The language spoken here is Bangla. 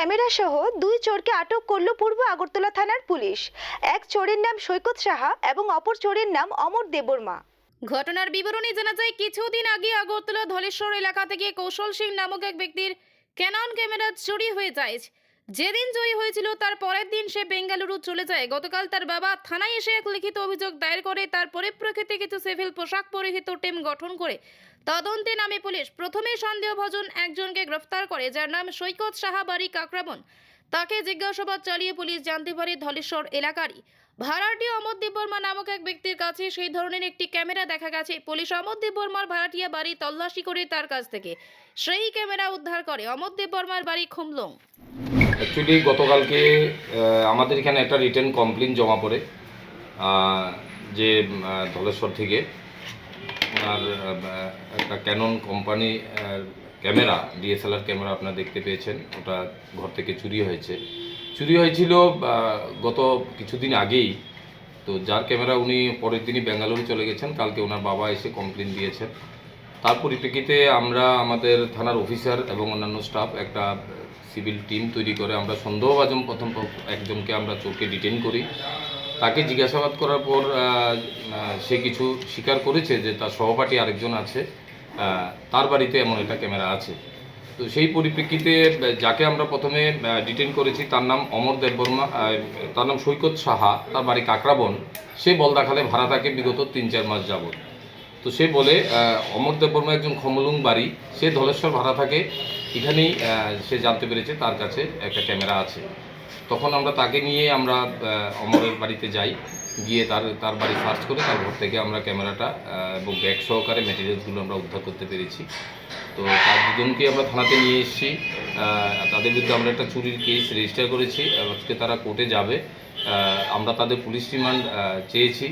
ক্যামেরা সহ দুই চোরকে আটক করল পূর্ব আগরতলা থানার পুলিশ। এক চোরের নাম সৈকত সাহা এবং অপর চোরের নাম অমর দেববর্মা। ঘটনার বিবরণী জানা যায়, কিছুদিন আগে আগরতলা ধলেশ্বর এলাকা থেকে কৌশল সিং নামক এক ব্যক্তির ক্যানন ক্যামেরা চুরি হয়ে যায়। যেদিন জয়ী হয়েছিল, তার পরের দিন সে বেঙ্গালুরু চলে যায়। গতকাল তার বাবা থানায় এসে এক লিখিত অভিযোগ দায়ের করে, তার পরিপ্রেক্ষিতে কিছু সিভিল পোশাক পরিহিত টিম গঠন করে তদন্তে নামে পুলিশ। প্রথমে সন্দেহভাজন একজনকে গ্রেফতার করে, যার নাম সৈকত সাহা বাড়ি কাকরাবন। তাকে জিজ্ঞাসাবাদ চালিয়ে পুলিশ জানতে পারে ধলেশ্বর এলাকারই। ভাড়াটিয়া অমরদীপ বর্মা নামক এক ব্যক্তির কাছে সেই ধরনের একটি ক্যামেরা দেখা গেছে। পুলিশ অমরদীপ বর্মার ভাড়াটিয়া বাড়ি তল্লাশি করে তার কাছ থেকে সেই ক্যামেরা উদ্ধার করে। অমরদীপ বর্মার বাড়ি খুমলং। অ্যাকচুয়ালি গতকালকে আমাদের এখানে একটা রিটার্ন কমপ্লেন জমা পড়ে যে ধলেশ্বর থেকে ওনার একটা Canon company camera DSLR camera আপনারা দেখতে পেয়েছেন। ওটা ঘর থেকে চুরি হয়েছে। চুরি হয়েছিল গত কিছুদিন আগেই। তো যার ক্যামেরা উনি, পরের দিনই বেঙ্গালুরু চলে গেছেন। কালকে ওনার বাবা এসে কমপ্লেন দিয়েছেন। তার পরিপ্রেক্ষিতে আমরা আমাদের থানার অফিসার এবং অন্যান্য স্টাফ একটা সিভিল টিম তৈরি করে আমরা সন্দেহভাজন প্রথম একজনকে আমরা চোখে ডিটেন করি। তাকে জিজ্ঞাসাবাদ করার পর সে কিছু স্বীকার করেছে যে তার সহপাঠী আরেকজন আছে তার বাড়িতে এমন একটা ক্যামেরা আছে। তো সেই পরিপ্রেক্ষিতে যাকে আমরা প্রথমে ডিটেন করেছি, তার নাম অমর দেববর্মা তার নাম সৈকত সাহা, তার বাড়ি কাকরাবন। সে বলদাখালে ভাড়া থাকে বিগত তিন চার মাস যাবত তো সে বলে আহ, অমর দেববর্মা একজন খমলুং বাড়ি। সে ধলেশ্বর ভাড়া থাকে। এখানেই সে জানতে পেরেছে তার কাছে একটা ক্যামেরা আছে। তখন আমরা তাকে নিয়ে আমরা অমরের বাড়িতে যাই। গিয়ে তার তার বাড়ি সার্চ করে তার ঘর থেকে আমরা ক্যামেরাটা এবং ব্যাগ সহকারে মেটেরিয়ালসগুলো আমরা উদ্ধার করতে পেরেছি। তো তার দুজনকে আমরা থানাতে নিয়ে এসেছি। তাদের বিরুদ্ধে আমরা একটা চুরির কেস রেজিস্টার করেছি। আজকে তারা কোর্টে যাবে। আমরা তাদের পুলিশ রিমান্ড চেয়েছি।